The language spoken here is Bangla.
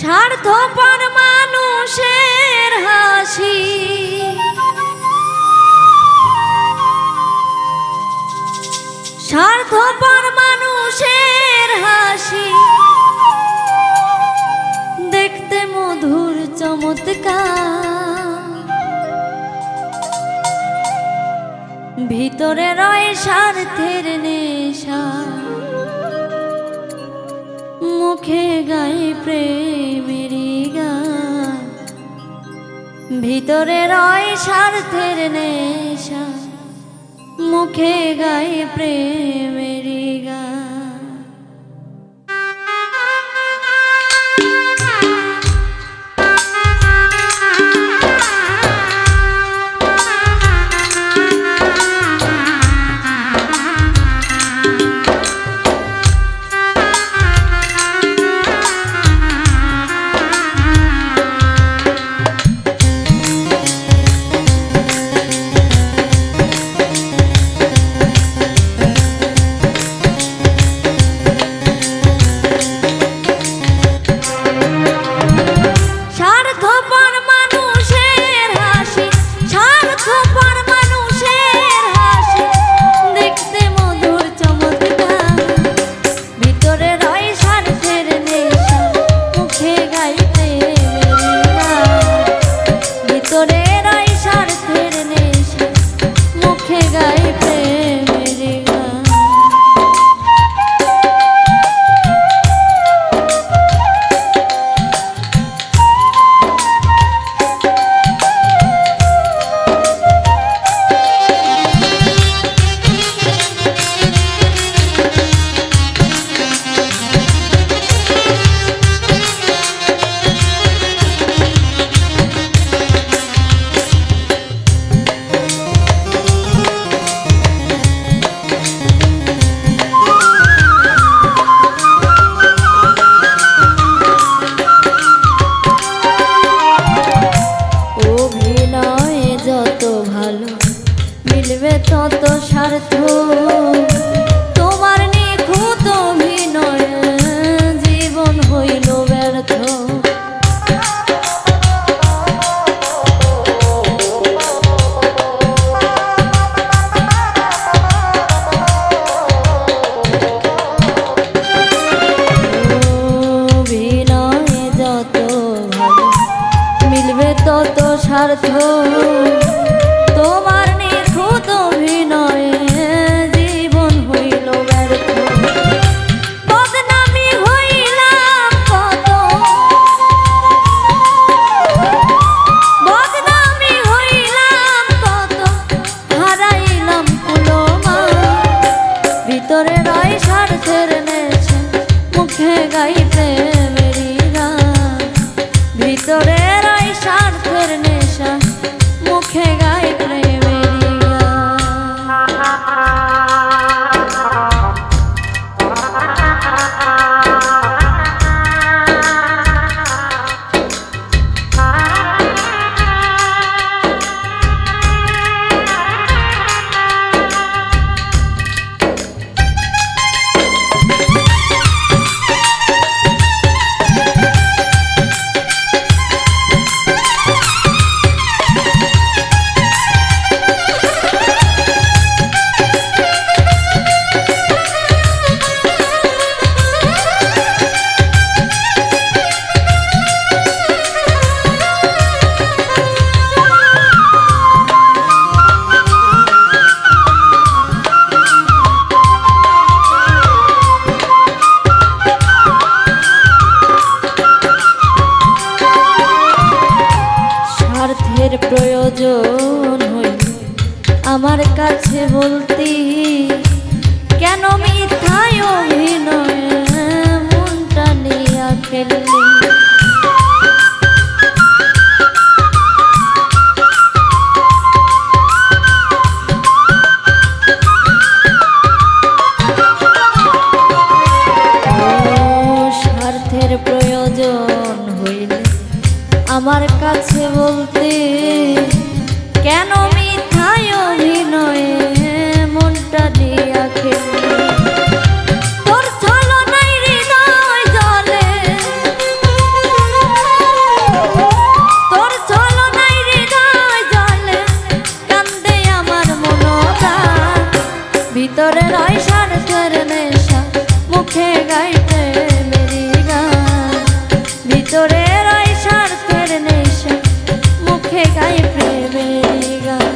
স্বার্থপর মানুষের হাসি। স্বার্থপর মানুষের হাসি। দেখতে মধুর চমৎকার। ভিতরে রয়ে স্বার্থের নেশা। মুখে গাই প্রেমেরই গান। ভিতরে রয় স্বার্থের নেশা মুখে গাই প্রেমেরই তত স্বার্থ তোমার নিখুঁত অভিনয়ে জীবন হইল ব্যর্থ। তত স্বার্থ তোমার ভিতরে রয় স্বার্থের নেশা মুখে গাই কাছে বলতি কেন অভিনয় মনটা নিয়ে হইলে আমার কাছে বলতে কেন মি কর নেশা মুখে গাইতে মেরি গান। ভিতরে রয় স্বার্থের মুখে গাই প্রেমের গান।